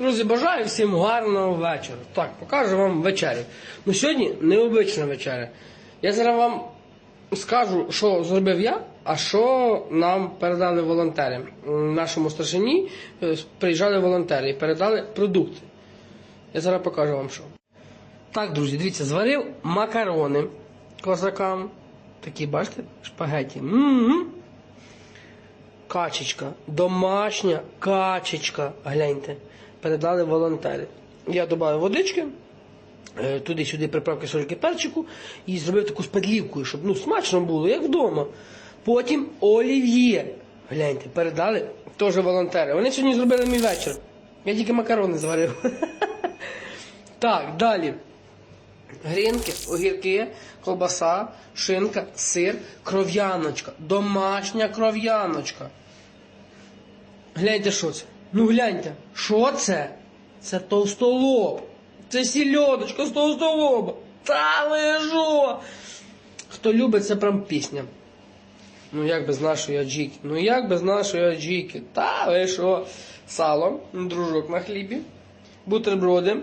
Друзі, бажаю всім гарного вечора. Так, покажу вам вечерю. Ну сьогодні необична вечеря. Я зараз вам скажу, що зробив я, а що нам передали волонтери. Нашому старшині е, приїжджали волонтери і передали продукти. Я зараз покажу вам що. Так, друзі, дивіться, зварив макарони козакам. Такі, бачите, шпагеті. М-м-м. Качечка, домашня качечка, гляньте, передали волонтери. Я додав водички, е, туди-сюди приправки сольки перчику і зробив таку спадлівку, щоб ну, смачно було, як вдома. Потім олів'є. Гляньте, передали теж волонтери. Вони сьогодні зробили мій вечір. Я тільки макарони зварив. Так, далі. Грінки, огірки, колбаса, шинка, сир, кров'яночка, домашня кров'яночка. Гляньте, що це? Ну гляньте, що це? Це товстолоб. Це сільодочка з товстолоба. Та що? Хто любить, це прям пісня. Ну як без нашої аджіки? Ну як без нашої аджіки? Та ви що? Сало, дружок на хлібі, бутерброди.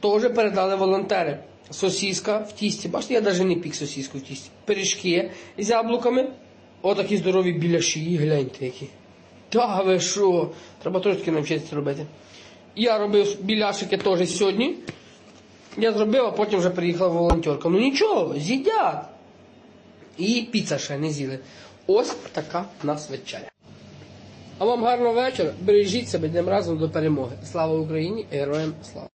Теж передали волонтери. Сосіска в тісті. Бачите, я навіть не пік сосіску в тісті. Пиріжки з яблуками. Отакі здорові біляші, гляньте які. Та ви що? Треба таки навчитися робити. Я робив біляшики теж сьогодні. Я зробив, а потім вже приїхала волонтерка. Ну нічого, з'їдять. І піца ще не з'їли. Ось така в нас вечеря. А вам гарного вечора. Бережіть себе, йдемо разом до перемоги. Слава Україні! Героям слава!